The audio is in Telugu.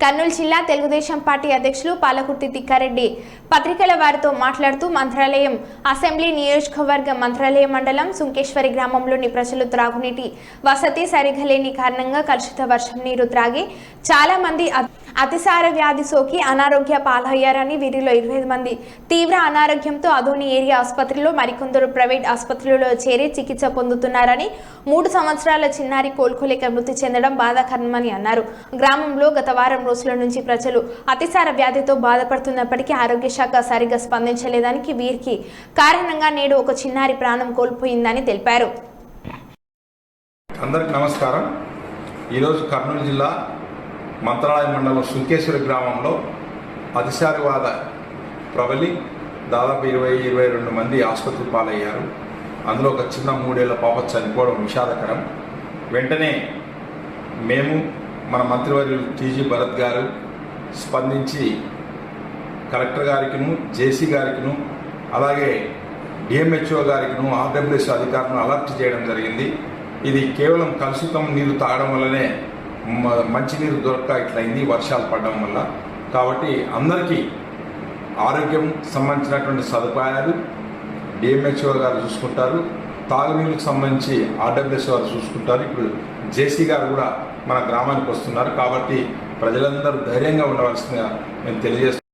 కర్నూలు జిల్లా తెలుగుదేశం పార్టీ అధ్యక్షులు పాలకుర్తి తిక్కారెడ్డి పత్రికల వారితో మాట్లాడుతూ మంత్రాలయం అసెంబ్లీ నియోజకవర్గ మంత్రాలయం మండలం సుంకేశ్వరి గ్రామంలోని ప్రజలు త్రాగునీటి వసతి సరిగా లేని కారణంగా కలుషిత వర్షం నీరు త్రాగి చాలా మంది అతిసార వ్యాధి సోకి అనారోగ్య పాలయ్యారని వీరిలో ఇరవై మంది. తీవ్ర అనారోగ్యంతో అధోని ఏరియా ఆసుపత్రిలో మరికొందరు ప్రైవేట్ ఆసుపత్రులలో చేరి చికిత్స పొందుతున్నారని మూడు సంవత్సరాల చిన్నారి కోలుకోలేక మృతి చెందడం బాధాకరమని అన్నారు. గ్రామంలో గత వారం రోజుల నుంచి ప్రజలు అతిసార వ్యాధితో బాధపడుతున్నప్పటికీ ఆరోగ్య శాఖ సరిగా స్పందించలేదానికి వీరికి కారణంగా నేడు ఒక చిన్నారి ప్రాణం కోల్పోయిందని తెలిపారు. అందరికి నమస్కారం. ఈరోజు కర్నూలు జిల్లా మంత్రాలయ మండలం సుంకేశ్వరి గ్రామంలో అతిసారివాద ప్రబలి దాదాపు ఇరవై ఇరవై రెండు మంది ఆసుపత్రి పాలయ్యారు. అందులో ఒక చిన్న మూడేళ్ళ పాప చనిపోవడం విషాదకరం. వెంటనే మేము మన మంత్రివర్యులు టీజీ భరత్ గారు స్పందించి కలెక్టర్ గారికిను జేసీ గారికిను అలాగే డిఎంహెచ్ఓ గారికిను ఆర్డబ్ల్యూఎస్ అధికారులను అలర్ట్ చేయడం జరిగింది. ఇది కేవలం కలుషితం నీరు తాగడం వల్లనే మంచినీరు దొరక్క ఇట్లయింది వర్షాలు పడడం వల్ల. కాబట్టి అందరికీ ఆరోగ్యం సంబంధించినటువంటి సదుపాయాలు డిఎంహెచ్ఓ గారు చూసుకుంటారు. తాగునీరుకు సంబంధించి ఆర్డబ్ల్యూఎస్ వారు చూసుకుంటారు. ఇప్పుడు జేసీ గారు కూడా మన గ్రామానికి వస్తున్నారు. కాబట్టి ప్రజలందరూ ధైర్యంగా ఉండవలసిందిగా మేము తెలియజేస్తున్నాం